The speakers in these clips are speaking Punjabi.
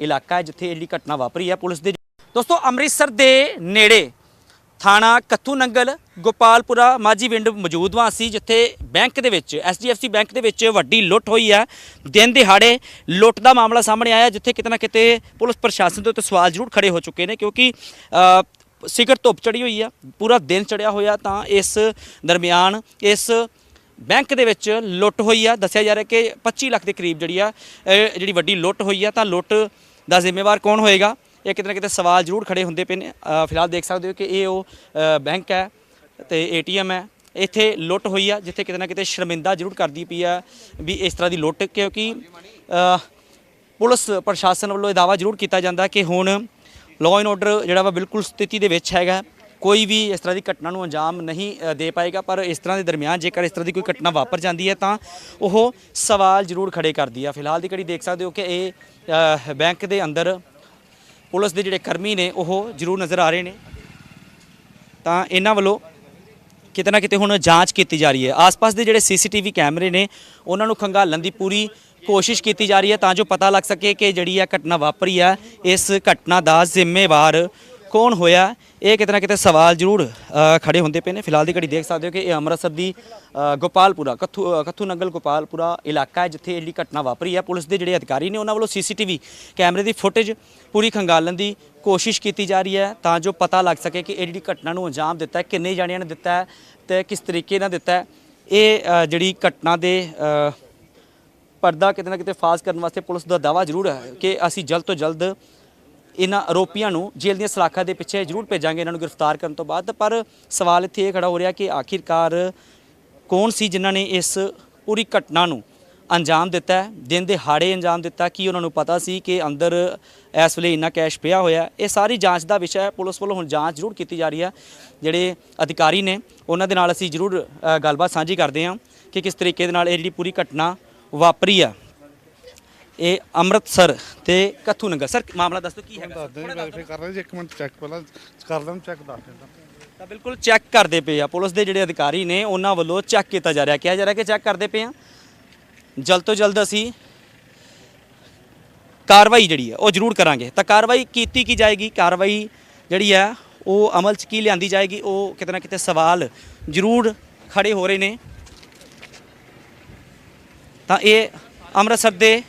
ਇਲਾਕਾ ਹੈ ਜਿੱਥੇ ਜਿਹੜੀ ਘਟਨਾ ਵਾਪਰੀ ਹੈ ਪੁਲਿਸ ਦੇ ਦੋਸਤੋ ਅੰਮ੍ਰਿਤਸਰ ਦੇ ਨੇੜੇ ਥਾਣਾ ਕੱਥੂ ਨੰਗਲ ਗੋਪਾਲਪੁਰਾ ਮਾਜੀ ਵਿੰਡ ਮੌਜੂਦ ਵਾਂ ਸੀ ਜਿੱਥੇ ਬੈਂਕ ਦੇ ਵਿੱਚ ਐਸਡੀਐਫਸੀ ਬੈਂਕ ਦੇ ਵਿੱਚ ਵੱਡੀ ਲੁੱਟ ਹੋਈ ਹੈ। ਦਿਨ ਦਿਹਾੜੇ ਲੁੱਟ ਦਾ ਮਾਮਲਾ ਸਾਹਮਣੇ ਆਇਆ ਜਿੱਥੇ ਕਿਤੇ ਨਾ ਕਿਤੇ ਪੁਲਿਸ ਪ੍ਰਸ਼ਾਸਨ ਦੇ ਉੱਤੇ ਸਵਾਲ ਜ਼ਰੂਰ ਖੜੇ ਹੋ ਚੁੱਕੇ ਨੇ ਕਿਉਂਕਿ ਅ, ਧੁੱਪ ਚੜੀ ਹੋਈ ਆ ਪੂਰਾ ਦਿਨ ਚੜਿਆ ਹੋਇਆ ਤਾਂ ਇਸ ਦਰਮਿਆਨ ਇਸ ਬੈਂਕ ਦੇ ਵਿੱਚ ਲੁੱਟ ਹੋਈ ਆ। ਦੱਸਿਆ ਜਾ ਰਿਹਾ ਕਿ 25 ਲੱਖ ਦੇ ਕਰੀਬ ਜਿਹੜੀ ਆ ਇਹ ਜਿਹੜੀ ਵੱਡੀ ਲੁੱਟ ਹੋਈ ਆ, ਤਾਂ ਲੁੱਟ ਦਾ ਜ਼ਿੰਮੇਵਾਰ ਕੌਣ ਹੋਏਗਾ? ਇਹ ਕਿਤੇ ਨਾ ਕਿਤੇ ਸਵਾਲ ਜ਼ਰੂਰ ਖੜੇ ਹੁੰਦੇ ਪਏ ਨੇ। ਫਿਲਹਾਲ ਦੇਖ ਸਕਦੇ ਹੋ ਕਿ ਇਹ ਉਹ ਬੈਂਕ ਹੈ ਤੇ ਏਟੀਐਮ ਹੈ। ਇੱਥੇ ਲੁੱਟ ਹੋਈ ਆ, ਜਿੱਥੇ ਕਿਤੇ ਨਾ ਕਿਤੇ ਸ਼ਰਮਿੰਦਾ ਜ਼ਰੂਰ ਕਰਦੀ ਪਈ ਆ ਵੀ ਇਸ ਤਰ੍ਹਾਂ ਦੀ ਲੁੱਟ, ਕਿਉਂਕਿ ਪੁਲਿਸ ਪ੍ਰਸ਼ਾਸਨ ਵੱਲੋਂ ਇਹ ਦਾਵਾ ਜ਼ਰੂਰ ਕੀਤਾ ਜਾਂਦਾ ਕਿ ਹੁਣ ਲਾਅ ਐਂਡ ਆਰਡਰ ਜਿਹੜਾ ਵਾ ਬਿਲਕੁਲ ਸਥਿਤੀ ਦੇ ਵਿੱਚ ਹੈਗਾ। ਕੋਈ ਵੀ ਇਸ ਤਰ੍ਹਾਂ ਦੀ ਘਟਨਾ ਨੂੰ ਅੰਜਾਮ ਨਹੀਂ ਦੇ ਪਾਏਗਾ, ਪਰ ਇਸ ਤਰ੍ਹਾਂ ਦੇ ਦਰਮਿਆਨ ਜੇਕਰ ਇਸ ਤਰ੍ਹਾਂ ਦੀ ਕੋਈ ਘਟਨਾ ਵਾਪਰ ਜਾਂਦੀ ਹੈ ਤਾਂ ਉਹ ਸਵਾਲ ਜ਼ਰੂਰ ਖੜੇ ਕਰਦੀ ਆ। ਫਿਲਹਾਲ ਦੀ ਘੜੀ ਦੇਖ ਸਕਦੇ ਹੋ ਕਿ ਇਹ ਬੈਂਕ ਦੇ ਅੰਦਰ ਪੁਲਿਸ ਦੇ ਜਿਹੜੇ ਕਰਮੀ ਨੇ, ਉਹ ਜ਼ਰੂਰ ਨਜ਼ਰ ਆ ਰਹੇ ਨੇ। ਤਾਂ ਇਹਨਾਂ ਵੱਲੋਂ ਕਿਤੇ ਨਾ ਕਿਤੇ ਹੁਣ ਜਾਂਚ ਕੀਤੀ ਜਾ ਰਹੀ ਹੈ। ਆਸ-ਪਾਸ ਦੇ ਜਿਹੜੇ ਸੀਸੀਟੀਵੀ ਕੈਮਰੇ ਨੇ, ਉਹਨਾਂ ਨੂੰ ਖੰਗਾਲਣ ਦੀ ਪੂਰੀ ਕੋਸ਼ਿਸ਼ ਕੀਤੀ ਜਾ ਰਹੀ ਹੈ ਤਾਂ ਜੋ ਪਤਾ ਲੱਗ ਸਕੇ ਕਿ ਜਿਹੜੀ ਇਹ ਘਟਨਾ ਵਾਪਰੀ ਹੈ, ਇਸ ਘਟਨਾ ਦਾ ਜ਼ਿੰਮੇਵਾਰ ਕੌਣ ਹੋਇਆ? ਇਹ ਕਿਤੇ ਨਾ ਕਿਤੇ ਸਵਾਲ ਜ਼ਰੂਰ ਅ, ਖੜੇ ਹੁੰਦੇ ਪਏ ਨੇ। ਫਿਲਹਾਲ ਦੀ ਘੜੀ ਦੇਖ ਸਕਦੇ ਹੋ ਕਿ ਇਹ ਅੰਮ੍ਰਿਤਸਰ ਦੀ ਗੋਪਾਲਪੁਰਾ ਕੱਥੂ ਕੱਥੂ ਨੰਗਲ ਗੋਪਾਲਪੁਰਾ ਇਲਾਕਾ ਹੈ ਜਿੱਥੇ ਇਹ ਜਿਹੜੀ ਘਟਨਾ ਵਾਪਰੀ ਹੈ। ਪੁਲਿਸ ਦੇ ਜਿਹੜੇ ਅਧਿਕਾਰੀ ਨੇ ਉਹਨਾਂ ਵੱਲੋਂ ਸੀਸੀਟੀਵੀ ਕੈਮਰੇ ਦੀ ਫੁਟੇਜ ਪੂਰੀ ਖੰਗਾਲਣ ਦੀ ਕੋਸ਼ਿਸ਼ ਕੀਤੀ ਜਾ ਰਹੀ ਹੈ ਤਾਂ ਜੋ ਪਤਾ ਲੱਗ ਸਕੇ ਕਿ ਇਹ ਜਿਹੜੀ ਘਟਨਾ ਨੂੰ ਅੰਜਾਮ ਦਿੱਤਾ ਹੈ ਕਿੰਨੇ ਜਾਣਿਆਂ ਨੇ ਦਿੱਤਾ ਹੈ ਤੇ ਕਿਸ ਤਰੀਕੇ ਨਾਲ ਦਿੱਤਾ ਹੈ। ਇਹ ਜਿਹੜੀ ਘਟਨਾ ਦੇ ਪਰਦਾ ਕਿਤੇ ਨਾ ਕਿਤੇ ਫਾਸ ਕਰਨ ਵਾਸਤੇ ਪੁਲਿਸ ਦਾ ਦਾਵਾ ਜ਼ਰੂਰ ਹੈ ਕਿ ਅਸੀਂ ਜਲਦ ਤੋਂ ਜਲਦ ਇਹਨਾਂ ਆਰੋਪੀਆਂ ਨੂੰ ਜੇਲ੍ਹ ਦੀਆਂ ਸਲਾਖਾਂ ਦੇ ਪਿੱਛੇ ਜ਼ਰੂਰ ਭੇਜਾਂਗੇ। ਇਹਨਾਂ ਨੂੰ ਗ੍ਰਿਫਤਾਰ ਕਰਨ ਤੋਂ ਬਾਅਦ, ਪਰ ਸਵਾਲ ਇੱਥੇ ਇਹ ਖੜਾ ਹੋ ਰਿਹਾ ਕਿ ਆਖਿਰਕਾਰ ਕੌਣ ਸੀ ਜਿਨ੍ਹਾਂ ਨੇ ਇਸ ਪੂਰੀ ਘਟਨਾ ਨੂੰ ਅੰਜਾਮ ਦਿੱਤਾ ਹੈ? ਦਿਨ ਦਿਹਾੜੇ ਅੰਜਾਮ ਦਿੱਤਾ। ਕਿ ਉਹਨਾਂ ਨੂੰ ਪਤਾ ਸੀ ਕਿ ਅੰਦਰ ਇਸ ਵੇਲੇ ਇੰਨਾ ਕੈਸ਼ ਪਿਆ ਹੋਇਆ ਇਹ ਸਾਰੀ ਜਾਂਚ ਦਾ ਵਿਸ਼ਾ ਹੈ। ਪੁਲਿਸ ਵੱਲੋਂ ਹੁਣ ਜਾਂਚ ਜ਼ਰੂਰ ਕੀਤੀ ਜਾ ਰਹੀ ਹੈ। ਜਿਹੜੇ ਅਧਿਕਾਰੀ ਨੇ, ਉਹਨਾਂ ਦੇ ਨਾਲ ਅਸੀਂ ਜ਼ਰੂਰ ਗੱਲਬਾਤ ਸਾਂਝੀ ਕਰਦੇ ਹਾਂ ਕਿ ਕਿਸ ਤਰੀਕੇ ਦੇ ਨਾਲ ਇਹ ਜਿਹੜੀ ਪੂਰੀ ਘਟਨਾ ਵਾਪਰੀ ਆ ਇਹ ਅੰਮ੍ਰਿਤਸਰ ਤੇ ਕੱਥੂ ਨੰਗਲ ਸਰ ਮਾਮਲਾ ਦੱਸ ਦਿਓ ਕੀ ਹੈਗਾ? ਦੱਸ ਦੇ ਵੈਰੀਫਾਈ ਕਰ ਰਹੇ ਜੀ ਇੱਕ ਮਿੰਟ ਚੈੱਕ ਪਹਿਲਾਂ ਕਰ ਲੈਣ ਚੈੱਕ ਦੱਸ ਦਿੰਦਾ। ਤਾਂ ਬਿਲਕੁਲ ਚੈੱਕ ਕਰਦੇ ਪਏ ਆ। ਪੁਲਿਸ ਦੇ ਜਿਹੜੇ ਅਧਿਕਾਰੀ ਨੇ ਉਹਨਾਂ ਵੱਲੋਂ ਚੈੱਕ ਕੀਤਾ ਜਾ ਰਿਹਾ। ਕਿਹਾ ਜਾ ਰਿਹਾ ਕਿ ਚੈੱਕ ਕਰਦੇ ਪਏ ਆ। ਜਲਦ ਤੋਂ ਜਲਦ ਅਸੀਂ ਕਾਰਵਾਈ ਜਿਹੜੀ ਹੈ ਉਹ ਜ਼ਰੂਰ ਕਰਾਂਗੇ। ਤਾਂ ਕਾਰਵਾਈ ਕੀਤੀ ਕੀ ਜਾਏਗੀ? ਕਾਰਵਾਈ ਜਿਹੜੀ ਹੈ ਉਹ ਅਮਲ 'ਚ ਕੀ ਲਿਆਂਦੀ ਜਾਏਗੀ? ਉਹ ਕਿਤੇ ਨਾ ਕਿਤੇ ਸਵਾਲ ਜ਼ਰੂਰ ਖੜੇ ਹੋ ਰਹੇ ਨੇ। ਤਾਂ ਇਹ ਅੰਮ੍ਰਿਤਸਰ ਦੇ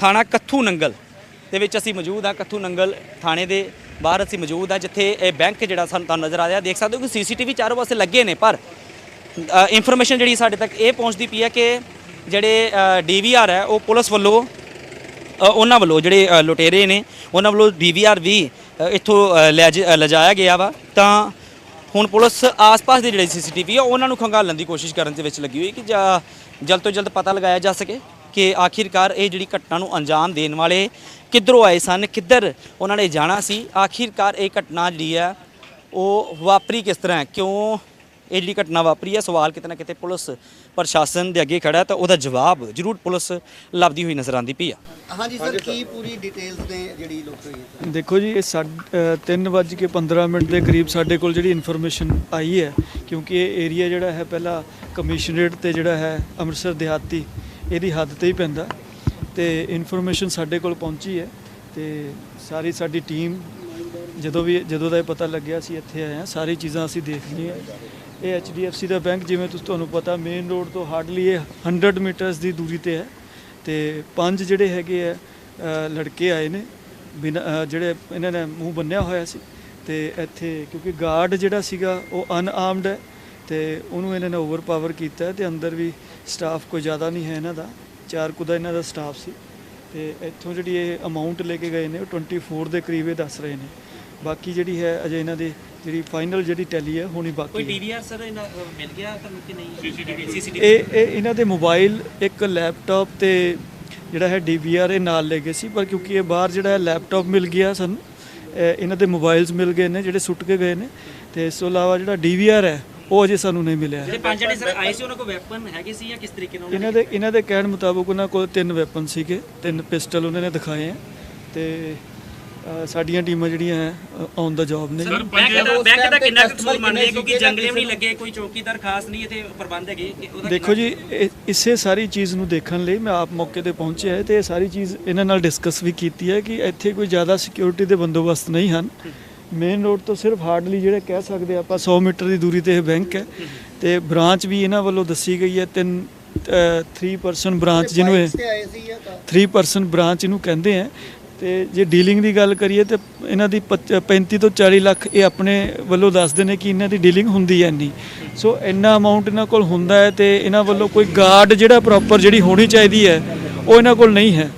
ਥਾਣਾ ਕੱਥੂ ਨੰਗਲ ਦੇ ਵਿੱਚ ਅਸੀਂ ਮੌਜੂਦ ਆ ਕੱਥੂ ਨੰਗਲ ਥਾਣੇ ਦੇ ਬਾਹਰ ਅਸੀਂ ਮੌਜੂਦ ਆ ਜਿੱਥੇ ਇਹ ਬੈਂਕ ਜਿਹੜਾ ਸਾਨੂੰ ਤੁਹਾਨੂੰ ਨਜ਼ਰ ਆ ਰਿਹਾ। ਦੇਖ ਸਕਦੇ ਹੋ ਕਿ ਸੀਸੀਟੀਵੀ ਚਾਰੋਂ ਪਾਸੇ ਲੱਗੇ ਨੇ ਪਰ ਇਨਫੋਰਮੇਸ਼ਨ ਜਿਹੜੀ ਸਾਡੇ ਤੱਕ ਇਹ ਪਹੁੰਚਦੀ ਪਈ ਹੈ ਕਿ ਜਿਹੜੇ ਡੀਵੀਆਰ ਹੈ ਉਹ ਪੁਲਿਸ ਵੱਲੋਂ ਉਹਨਾਂ ਵੱਲੋਂ ਜਿਹੜੇ ਲੁਟੇਰੇ ਨੇ ਉਹਨਾਂ ਵੱਲੋਂ ਡੀਵੀਆਰ ਵੀ ਅ, ਇੱਥੋਂ ਲੈ ਜ- ਲਿਜਾਇਆ ਗਿਆ ਵਾ। ਤਾਂ ਹੁਣ ਪੁਲਿਸ ਆਸ-ਪਾਸ ਦੇ ਜਿਹੜੇ ਸੀਸੀਟੀਵੀ ਆ ਉਹਨਾਂ ਨੂੰ ਖੰਗਾਲਣ ਦੀ ਕੋਸ਼ਿਸ਼ ਕਰਨ ਦੇ ਵਿੱਚ ਲੱਗੀ ਹੋਈ ਕਿ ਜਲਦ ਤੋਂ ਜਲਦ ਪਤਾ ਲਗਾਇਆ ਜਾ ਸਕੇ। ਕਿ ਆਖਿਰਕਾਰ ਇਹ ਜਿਹੜੀ ਘਟਨਾ ਨੂੰ ਅੰਜਾਮ ਦੇਣ ਵਾਲੇ ਕਿੱਧਰੋਂ ਆਏ ਸਨ ਕਿੱਧਰ ਉਹਨਾਂ ਨੇ ਜਾਣਾ ਸੀ ਆਖਿਰਕਾਰ ਇਹ ਘਟਨਾ ਜਿਹੜੀ ਆ ਉਹ ਵਾਪਰੀ ਕਿਸ ਤਰ੍ਹਾਂ ਹੈ? ਕਿਉਂ ਇਹ ਜਿਹੜੀ ਘਟਨਾ ਵਾਪਰੀ ਹੈ? ਸਵਾਲ ਕਿਤੇ ਨਾ ਕਿਤੇ ਪੁਲਿਸ ਪ੍ਰਸ਼ਾਸਨ ਦੇ ਅੱਗੇ ਖੜਾ ਹੈ ਤਾਂ ਉਹਦਾ ਜਵਾਬ ਜ਼ਰੂਰ ਪੁਲਿਸ ਲੱਭਦੀ ਹੋਈ ਨਜ਼ਰ ਆਉਂਦੀ ਪਈ ਆ। ਹਾਂਜੀ ਸਰ ਕੀ ਪੂਰੀ ਡਿਟੇਲਸ ਨੇ ਜਿਹੜੀ ਲੁੱਟ ਹੋਈ ਹੈ ਦੇਖੋ ਜੀ ਇਹ 3:15 ਮਿੰਟ ਦੇ ਕਰੀਬ ਸਾਡੇ ਕੋਲ ਜਿਹੜੀ ਇਨਫੋਰਮੇਸ਼ਨ ਆਈ ਹੈ ਕਿਉਂਕਿ ਇਹ ਏਰੀਆ ਜਿਹੜਾ ਹੈ ਪਹਿਲਾਂ ਕਮਿਸ਼ਨਰੇਟ ਤੇ ਜਿਹੜਾ ਹੈ ਅੰਮ੍ਰਿਤਸਰ ਦਿਹਾਤੀ ਇਹਦੀ ਹੱਦ ਤੇ ਹੀ ਪੈਂਦਾ। ਤੇ ਇਨਫੋਰਮੇਸ਼ਨ ਸਾਡੇ ਕੋਲ ਪਹੁੰਚੀ ਹੈ ਤੇ ਸਾਰੀ ਸਾਡੀ ਟੀਮ ਜਦੋਂ ਵੀ, ਜਦੋਂ ਦਾ ਇਹ ਪਤਾ ਲੱਗਿਆ ਸੀ ਇੱਥੇ ਆਏ ਹਾਂ, ਸਾਰੀ ਚੀਜ਼ਾਂ ਅਸੀਂ ਦੇਖ ਲਈਆਂ ਇਹ HDFC ਦਾ ਬੈਂਕ ਜਿਵੇਂ ਤੁਸੀਂ, ਤੁਹਾਨੂੰ ਪਤਾ ਮੇਨ ਰੋਡ ਤੋਂ ਹਾਰਡਲੀ ਇਹ 100 ਮੀਟਰਸ ਦੀ ਦੂਰੀ ਤੇ ਹੈ। ਤੇ ਪੰਜ ਜਿਹੜੇ ਹੈਗੇ ਆ ਲੜਕੇ ਆਏ ਨੇ, ਬਿਨਾਂ ਜਿਹੜੇ ਇਹਨਾਂ ਨੇ ਮੂੰਹ ਬੰਨਿਆ ਹੋਇਆ ਸੀ। ਤੇ ਇੱਥੇ ਕਿਉਂਕਿ ਗਾਰਡ ਜਿਹੜਾ ਸੀਗਾ ਉਹ ਅਨਆਰਮਡ ਹੈ ਤੇ ਉਹਨੂੰ ਇਹਨਾਂ ਨੇ ਓਵਰਪਾਵਰ ਕੀਤਾ ਹੈ ਤੇ ਅੰਦਰ ਵੀ ਸਟਾਫ ਕੋਈ ਜ਼ਿਆਦਾ ਨਹੀਂ ਹੈ ਇਹਨਾਂ ਦਾ। ਚਾਰ ਕੁ ਦਾ ਇਹਨਾਂ ਦਾ ਸਟਾਫ ਸੀ। ਤੇ ਇੱਥੋਂ ਜਿਹੜੀ ਇਹ ਅਮਾਉਂਟ ਲੈ ਕੇ ਗਏ ਨੇ ਉਹ 24 ਦੇ ਕਰੀਬ ਇਹ ਦੱਸ ਰਹੇ ਨੇ। ਬਾਕੀ ਜਿਹੜੀ ਹੈ ਅਜੇ ਇਹਨਾਂ ਦੀ ਜਿਹੜੀ ਫਾਈਨਲ ਜਿਹੜੀ ਟੈਲੀ ਹੈ ਹੋਣੀ ਬਾਕੀ ਕੋਈ ਡੀਵੀਆਰ ਸਰ ਮਿਲ ਗਿਆ ਤੁਹਾਨੂੰ ਕਿ ਨਹੀਂ? ਸੀਸੀਟੀਵੀ ਸੀਸੀਟੀਵੀ ਇਹ ਇਹ ਇਹਨਾਂ ਦੇ ਮੋਬਾਈਲ ਇੱਕ ਲੈਪਟਾਪ ਤੇ ਜਿਹੜਾ ਹੈ ਡੀਵੀਆਰ ਇਹ ਨਾਲ ਲੈ ਗਏ ਸੀ। ਪਰ ਕਿਉਂਕਿ ਇਹ ਬਾਹਰ ਜਿਹੜਾ ਹੈ ਲੈਪਟਾਪ ਮਿਲ ਗਿਆ ਸਾਨੂੰ। ਇਹ ਇਹਨਾਂ ਦੇ ਮੋਬਾਈਲਸ ਮਿਲ ਗਏ ਨੇ ਜਿਹੜੇ ਸੁੱਟ ਕੇ ਗਏ ਨੇ। ਤੇ ਇਸ ਤੋਂ ਇਲਾਵਾ ਜਿਹੜਾ ਡੀਵੀਆਰ ਹੈ ਉਹ ਅਜੇ ਸਾਨੂੰ ਨਹੀਂ ਮਿਲਿਆ ਜਿਹੜੇ ਪੰਜ ਜਣੇ ਸਰ ਆਏ ਸੀ ਉਹਨਾਂ ਕੋਲ ਵੈਪਨ ਹੈਗੇ ਸੀ ਜਾਂ ਕਿਸ ਤਰੀਕੇ ਨਾਲ ਇਹਨਾਂ ਦੇ ਇਹਨਾਂ ਦੇ ਕਹਿਣ ਮੁਤਾਬਕ ਉਹਨਾਂ ਕੋਲ ਤਿੰਨ ਵੈਪਨ ਸੀਗੇ ਤਿੰਨ ਪਿਸਟਲ ਉਹਨਾਂ ਨੇ ਦਿਖਾਏ ਆ ਤੇ ਸਾਡੀਆਂ ਟੀਮਾਂ ਜਿਹੜੀਆਂ ਹੈ ਔਨ ਦਾ ਜੌਬ ਨੇ। ਬੈਂਕ ਦਾ ਕਿੰਨਾ ਕਸੂਰ ਮੰਨਦੇ ਕਿਉਂਕਿ ਜੰਗਲੇ ਵੀ ਨਹੀਂ ਲੱਗੇ ਕੋਈ ਚੌਕੀਦਾਰ ਖਾਸ ਨਹੀਂ ਇੱਥੇ ਪ੍ਰਬੰਧ ਹੈਗੇ ਕਿ ਉਹਦਾ ਦੇਖੋ ਜੀ ਇਸੇ ਸਾਰੀ ਚੀਜ਼ ਨੂੰ ਦੇਖਣ ਲਈ ਮੈਂ ਆਪ ਮੌਕੇ ਤੇ ਪਹੁੰਚਿਆ ਹੈ ਤੇ ਇਹ ਸਾਰੀ ਚੀਜ਼ ਇਹਨਾਂ ਨਾਲ ਡਿਸਕਸ ਵੀ ਕੀਤੀ ਹੈ ਕਿ ਇੱਥੇ ਕੋਈ ਜ਼ਿਆਦਾ ਸਿਕਿਉਰਿਟੀ ਦੇ ਬੰਦੋਬਸਤ ਨਹੀਂ ਹਨ ਮੇਨ ਰੋਡ ਤੋਂ ਸਿਰਫ ਹਾਰਡਲੀ ਜਿਹੜੇ ਕਹਿ ਸਕਦੇ ਆਪਾਂ 100 ਮੀਟਰ ਦੀ ਦੂਰੀ ਤੇ ਇਹ ਬੈਂਕ ਹੈ। ਤੇ ਬ੍ਰਾਂਚ ਵੀ ਇਹਨਾਂ ਵੱਲੋਂ ਦੱਸੀ ਗਈ ਹੈ ਤਿੰਨ 3% ਬ੍ਰਾਂਚ ਜਿਹਨੂੰ ਇਹ Bikes ਤੇ ਆਏ ਸੀ ਜਾਂ ਤਾਂ। 3% ਬ੍ਰਾਂਚ ਇਹਨੂੰ ਕਹਿੰਦੇ ਆ ਤੇ ਜੇ ਡੀਲਿੰਗ ਦੀ ਗੱਲ ਕਰੀਏ ਤੇ ਇਹਨਾਂ ਦੀ ਪੱਚ- 35 ਤੋਂ 40 ਲੱਖ ਇਹ ਆਪਣੇ ਵੱਲੋਂ ਦੱਸਦੇ ਨੇ ਕਿ ਇਹਨਾਂ ਦੀ ਡੀਲਿੰਗ ਹੁੰਦੀ ਹੈ ਨਹੀਂ ਸੋ ਇੰਨਾ ਅਮਾਉਂਟ ਇਹਨਾਂ ਕੋਲ ਹੁੰਦਾ ਹੈ ਤੇ ਇਹਨਾਂ ਵੱਲੋਂ ਕੋਈ ਗਾਰਡ ਜਿਹੜਾ ਪ੍ਰੋਪਰ ਜਿਹੜੀ ਹੋਣੀ ਚਾਹੀਦੀ ਹੈ ਉਹ ਇਹਨਾਂ ਕੋਲ ਨਹੀਂ ਹੈ।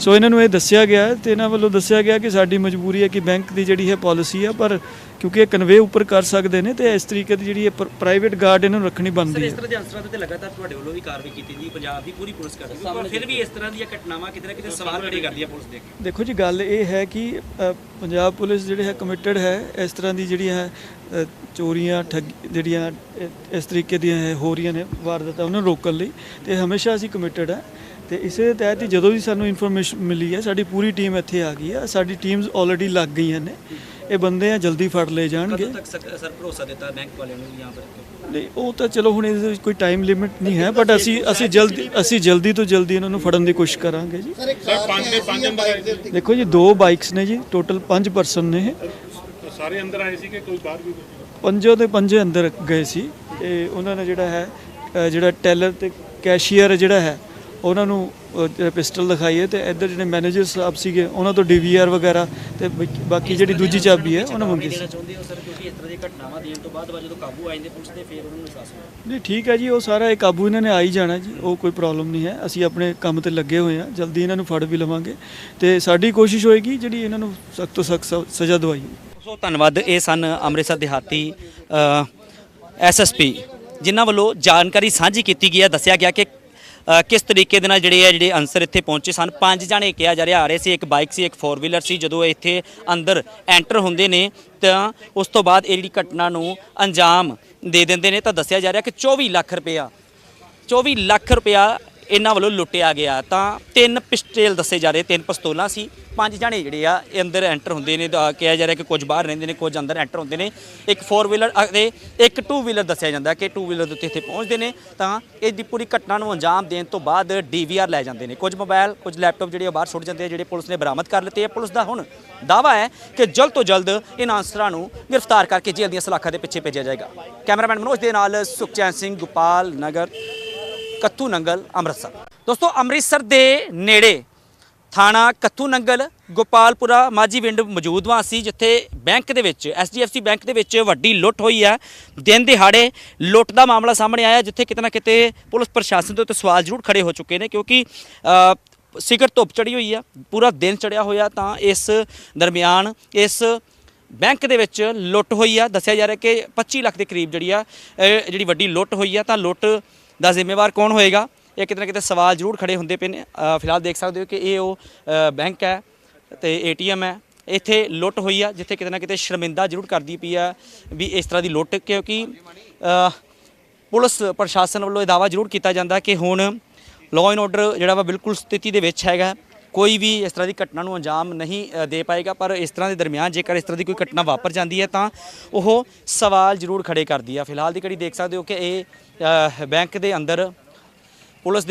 ਸੋ ਇਹਨਾਂ ਨੂੰ ਇਹ ਦੱਸਿਆ ਗਿਆ ਹੈ ਤੇ ਇਹਨਾਂ ਵੱਲੋਂ ਦੱਸਿਆ ਗਿਆ ਕਿ ਸਾਡੀ ਮਜਬੂਰੀ ਹੈ ਕਿ ਬੈਂਕ ਦੀ ਜਿਹੜੀ ਹੈ ਪਾਲਿਸੀ ਹੈ ਪਰ ਕਿਉਂਕਿ ਇਹ ਕਨਵੇ ਉੱਪਰ ਕਰ ਸਕਦੇ ਨੇ ਤੇ ਇਸ ਤਰੀਕੇ ਦੀ ਜਿਹੜੀ ਇਹ ਪ੍ਰਾਈਵੇਟ ਗਾਰਡ ਇਹਨਾਂ ਨੂੰ ਰੱਖਣੀ ਸਰ ਬਣਦੀ ਇਸ ਹੈ ਤਰ੍ਹਾਂ ਦੇ ਅਨਸਰਾਂ ਤੇ ਲਗਾਤਾਰ ਤੁਹਾਡੇ ਵੱਲੋਂ ਵੀ ਕਾਰਵਾਈ ਕੀਤੀ ਜੀ ਪੰਜਾਬ ਦੀ ਪੂਰੀ ਪੁਲਿਸ ਕਰਦੀ ਹੈ। ਪਰ ਫਿਰ ਵੀ ਇਸ ਤਰ੍ਹਾਂ ਦੀਆਂ ਘਟਨਾਵਾਂ ਕਿਤੇ ਨਾ ਕਿਤੇ ਸਵਾਲ ਖੜੇ ਕਰਦੀ ਹੈ ਪੁਲਿਸ ਦੇ ਅੱਗੇ। ਦੇਖੋ ਜੀ ਗੱਲ ਇਹ ਹੈ ਕਿ ਪੰਜਾਬ ਪੁਲਿਸ ਜਿਹੜੇ ਹੈ ਕਮਿਟਡ ਹੈ ਇਸ ਤਰ੍ਹਾਂ ਦੀ ਜਿਹੜੀਆਂ ਹੈ ਚੋਰੀਆਂ ਠੱਗ ਜਿਹੜੀਆਂ ਇਸ ਤਰੀਕੇ ਦੀਆਂ ਹੈ ਹੋ ਰਹੀਆਂ ਨੇ ਵਾਰਦਾਤਾਂ ਉਹਨਾਂ ਨੂੰ ਰੋਕਣ ਲਈ ਤੇ ਹਮੇਸ਼ਾ ਅਸੀਂ ਕਮਿਟਡ ਹੈ। ਤੇ ਇਸੇ ਦੇ ਤਹਿਤ ਹੀ ਜਦੋਂ ਵੀ ਸਾਨੂੰ ਇਨਫੋਰਮੇਸ਼ਨ ਮਿਲੀ ਹੈ ਸਾਡੀ ਪੂਰੀ ਟੀਮ ਇੱਥੇ ਆ ਗਈ ਹੈ। ਸਾਡੀ ਟੀਮਸ ਆਲਰੇਡੀ ਲੱਗ ਗਈਆਂ ਨੇ। ਇਹ ਬੰਦੇ ਆ ਜਲਦੀ ਫੜ ਲਏ ਜਾਣਗੇ। ਕਦੋਂ ਤੱਕ ਸਰ ਭਰੋਸਾ ਦਿੱਤਾ ਬੈਂਕ ਵਾਲਿਆਂ ਨੂੰ ਜਾਂ ਫਿਰ ਨਹੀਂ ਉਹ ਤਾਂ ਚਲੋ ਹੁਣ ਇਹਦੇ ਵਿੱਚ ਕੋਈ ਟਾਈਮ ਲਿਮਿਟ ਨਹੀਂ ਹੈ ਬਟ ਅਸੀਂ ਅਸੀਂ ਜਲਦੀ ਅਸੀਂ ਜਲਦੀ ਤੋਂ ਜਲਦੀ ਇਹਨਾਂ ਨੂੰ ਫੜਨ ਦੀ ਕੋਸ਼ਿਸ਼ ਕਰਾਂਗੇ ਜੀ। ਸਰ ਪੰਜ ਦੇ ਪੰਜ ਉੱਤੇ? ਦੇਖੋ ਜੀ ਦੋ ਬਾਈਕਸ ਨੇ ਜੀ ਟੋਟਲ 5 ਪਰਸਨ ਨੇ ਇਹ। ਸਾਰੇ ਅੰਦਰ ਆਏ ਸੀ ਕਿ ਕੋਈ ਬਾਹਰ ਵੀ ਪੰਜੋ ਦੇ ਪੰਜੇ ਅੰਦਰ ਗਏ ਸੀ। ਤੇ ਉਹਨਾਂ ਨੇ ਜਿਹੜਾ ਹੈ ਜਿਹੜਾ ਟੈਲਰ ਤੇ ਕੈਸ਼ੀਅਰ ਜਿਹੜਾ ਹੈ ਉਹਨਾਂ ਨੂੰ ਪਿਸਟਲ ਦਿਖਾਈਏ ਹੈ ਤੇ ਇੱਧਰ ਜਿਹੜੇ ਮੈਨੇਜਰ ਸਾਹਿਬ ਸੀਗੇ, ਉਹਨਾਂ ਤੋਂ ਡੀਵੀਆਰ ਵਗੈਰਾ ਤੇ ਬਾਕੀ- ਬਾਕੀ ਜਿਹੜੀ ਦੂਜੀ ਚਾਬੀ ਹੈ, ਉਹਨਾਂ ਮੰਗੀ ਸੀ। ਘਟਨਾਵਾਂ ਦੇਣ ਤੋਂ ਬਾਅਦ ਕਾਬੂ ਆ ਜਾਂਦੇ ਨਹੀਂ, ਠੀਕ ਹੈ ਜੀ, ਉਹ ਸਾਰਾ ਇਹ ਕਾਬੂ ਇਹਨਾਂ ਨੇ ਆਈ ਜਾਣਾ ਜੀ, ਉਹ ਕੋਈ ਪ੍ਰੋਬਲਮ ਨਹੀਂ ਹੈ। ਅਸੀਂ ਆਪਣੇ ਕੰਮ ਤੇ ਲੱਗੇ ਹੋਏ ਹਾਂ, ਜਲਦੀ ਇਹਨਾਂ ਨੂੰ ਫੜ ਵੀ ਲਵਾਂਗੇ ਤੇ ਸਾਡੀ ਕੋਸ਼ਿਸ਼ ਹੋਏਗੀ ਜਿਹੜੀ ਇਹਨਾਂ ਨੂੰ ਸਖਤ ਤੋਂ ਸਖਤ ਸਜ਼ਾ ਦਵਾਈ ਸੋ ਧੰਨਵਾਦ, ਇਹ ਸਨ ਅੰਮ੍ਰਿਤਸਰ ਦਿਹਾਤੀ ਐਸਐਸਪੀ ਜਿਨ੍ਹਾਂ ਵੱਲੋਂ ਜਾਣਕਾਰੀ ਸਾਂਝੀ ਕੀਤੀ ਗਈ ਹੈ। ਦੱਸਿਆ ਗਿਆ ਕਿ ਕਿਸ ਤਰੀਕੇ ਦੇ ਨਾਲ ਜਿਹੜੇ ਆ ਜਿਹੜੇ ਅਨਸਰ ਇੱਥੇ ਪਹੁੰਚੇ ਸਨ? ਪੰਜ ਜਾਣੇ ਕਿਹਾ ਜਾ ਰਿਹਾ, ਆ ਰਹੇ ਸੀ, ਇੱਕ ਬਾਈਕ ਸੀ, ਇੱਕ 4 ਵੀਲਰ ਸੀ। ਜਦੋਂ ਇਹ ਇੱਥੇ ਅੰਦਰ ਐਂਟਰ ਹੁੰਦੇ ਨੇ, ਤਾਂ ਉਸ ਤੋਂ ਬਾਅਦ ਇਹ ਜਿਹੜੀ ਘਟਨਾ ਨੂੰ ਅੰਜਾਮ ਦੇ ਦਿੰਦੇ ਨੇ, ਤਾਂ ਦੱਸਿਆ ਜਾ ਰਿਹਾ ਕਿ 24 ਲੱਖ ਰੁਪਇਆ 24 ਲੱਖ ਰੁਪਇਆ ਇਹਨਾਂ ਵੱਲੋਂ ਲੁੱਟਿਆ ਗਿਆ। ਤਾਂ ਤਿੰਨ ਪਿਸਟਲ ਦੱਸੇ ਜਾ ਰਹੇ, ਤਿੰਨ ਪਿਸਤੌਲਾਂ ਸੀ। ਪੰਜ ਜਾਣੇ ਜਿਹੜੇ ਆ, ਇਹ ਅੰਦਰ ਐਂਟਰ ਹੁੰਦੇ ਨੇ, ਤਾਂ ਕਿਹਾ ਜਾ ਰਿਹਾ ਕਿ ਕੁਝ ਬਾਹਰ ਰਹਿੰਦੇ ਨੇ, ਕੁਝ ਅੰਦਰ ਐਂਟਰ ਹੁੰਦੇ ਨੇ। ਇੱਕ 4 ਵੀਲਰ ਅਤੇ ਇੱਕ 2 ਵੀਲਰ ਦੱਸਿਆ ਜਾਂਦਾ ਕਿ 2 ਵੀਲਰ ਦੇ ਉੱਤੇ ਇੱਥੇ ਪਹੁੰਚਦੇ ਨੇ। ਤਾਂ ਇਹ ਦੀ ਪੂਰੀ ਘਟਨਾ ਨੂੰ ਅੰਜਾਮ ਦੇਣ ਤੋਂ ਬਾਅਦ ਡੀਵੀਆਰ ਲੈ ਜਾਂਦੇ ਨੇ। ਕੁਝ ਮੋਬਾਈਲ ਕੁਝ ਲੈਪਟਾਪ ਜਿਹੜੇ ਆ ਬਾਹਰ ਸੁੱਟ ਜਾਂਦੇ ਆ, ਜਿਹੜੇ ਪੁਲਿਸ ਨੇ ਬਰਾਮਦ ਕਰ ਲਿੱਤੇ ਆ। ਪੁਲਿਸ ਦਾ ਹੁਣ ਦਾਵਾ ਹੈ ਕਿ ਜਲਦ ਤੋਂ ਜਲਦ ਇਹਨਾਂ ਅਨਸਰਾਂ ਨੂੰ ਗ੍ਰਿਫਤਾਰ ਕਰਕੇ ਜੇਲ੍ਹ ਦੀਆਂ ਸਲਾਖਾਂ ਦੇ ਪਿੱਛੇ ਭੇਜਿਆ ਜਾਏਗਾ। ਕੈਮਰਾਮੈਨ ਮਨੋਜ ਦੇ ਨਾਲ ਸੁਖਚੈਨ ਸਿੰਘ, ਗੋਪਾਲ ਨਗਰ। ਕੱਥੂ ਨੰਗਲ ਅੰਮ੍ਰਿਤਸਰ। ਦੋਸਤੋ ਅੰਮ੍ਰਿਤਸਰ ਦੇ ਨੇੜੇ ਥਾਣਾ ਕੱਥੂ ਨੰਗਲ ਗੋਪਾਲਪੁਰਾ ਮਾਝੀ ਵਿੰਡ ਮੌਜੂਦ ਵਾਂ ਸੀ ਜਿੱਥੇ ਬੈਂਕ ਦੇ ਵਿੱਚ ਐਸਡੀਐਫਸੀ ਬੈਂਕ ਦੇ ਵਿੱਚ ਵੱਡੀ ਲੁੱਟ ਹੋਈ ਹੈ। ਦਿਨ ਦਿਹਾੜੇ ਲੁੱਟ ਦਾ ਮਾਮਲਾ ਸਾਹਮਣੇ ਆਇਆ ਜਿੱਥੇ ਕਿਤੇ ਨਾ ਕਿਤੇ ਪੁਲਿਸ ਪ੍ਰਸ਼ਾਸਨ ਦੇ ਉੱਤੇ ਸਵਾਲ ਜ਼ਰੂਰ ਖੜੇ ਹੋ ਚੁੱਕੇ ਨੇ ਕਿਉਂਕਿ ਅ, ਧੁੱਪ ਚੜੀ ਹੋਈ ਆ ਪੂਰਾ ਦਿਨ ਚੜਿਆ ਹੋਇਆ ਤਾਂ ਇਸ ਦਰਮਿਆਨ ਇਸ ਬੈਂਕ ਦੇ ਵਿੱਚ ਲੁੱਟ ਹੋਈ ਆ। ਦੱਸਿਆ ਜਾ ਰਿਹਾ ਕਿ 25 ਲੱਖ ਦੇ ਕਰੀਬ ਜਿਹੜੀ ਆ ਜਿਹੜੀ ਵੱਡੀ ਲੁੱਟ ਹੋਈ ਆ ਤਾਂ ਲੁੱਟ ਦਾ ਜ਼ਿੰਮੇਵਾਰ ਕੌਣ ਹੋਏਗਾ? ਇਹ ਕਿਤੇ ਨਾ ਕਿਤੇ ਸਵਾਲ ਜ਼ਰੂਰ ਖੜੇ ਹੁੰਦੇ ਪਏ ਨੇ। ਫਿਲਹਾਲ ਦੇਖ ਸਕਦੇ ਹੋ ਕਿ ਇਹ ਉਹ ਬੈਂਕ ਹੈ ਤੇ ਏਟੀਐਮ ਹੈ। ਇੱਥੇ ਲੁੱਟ ਹੋਈ ਆ, ਜਿੱਥੇ ਕਿਤੇ ਨਾ ਕਿਤੇ ਸ਼ਰਮਿੰਦਾ ਜ਼ਰੂਰ ਕਰਦੀ ਪਈ ਆ ਵੀ ਇਸ ਤਰ੍ਹਾਂ ਦੀ ਲੁੱਟ, ਕਿਉਂਕਿ ਪੁਲਿਸ ਪ੍ਰਸ਼ਾਸਨ ਵੱਲੋਂ ਇਹ ਦਾਵਾ ਜ਼ਰੂਰ ਕੀਤਾ ਜਾਂਦਾ ਕਿ ਹੁਣ ਲਾਅ ਐਂਡ ਆਰਡਰ ਜਿਹੜਾ ਵਾ ਬਿਲਕੁਲ ਸਥਿਤੀ ਦੇ ਵਿੱਚ ਹੈਗਾ। ਕੋਈ ਵੀ ਇਸ ਤਰ੍ਹਾਂ ਦੀ ਘਟਨਾ ਨੂੰ ਅੰਜਾਮ ਨਹੀਂ ਦੇ ਪਾਏਗਾ, ਪਰ ਇਸ ਤਰ੍ਹਾਂ ਦੇ ਦਰਮਿਆਨ ਜੇਕਰ ਇਸ ਤਰ੍ਹਾਂ ਦੀ ਕੋਈ ਘਟਨਾ ਵਾਪਰ ਜਾਂਦੀ ਹੈ ਤਾਂ ਉਹ ਸਵਾਲ ਜ਼ਰੂਰ ਖੜੇ ਕਰਦੀ ਆ। ਫਿਲਹਾਲ ਦੀ ਘੜੀ ਦੇਖ ਸਕਦੇ ਹੋ ਕਿ ਇਹ ਬੈਂਕ ਦੇ ਅੰਦਰ ਪੁਲਿਸ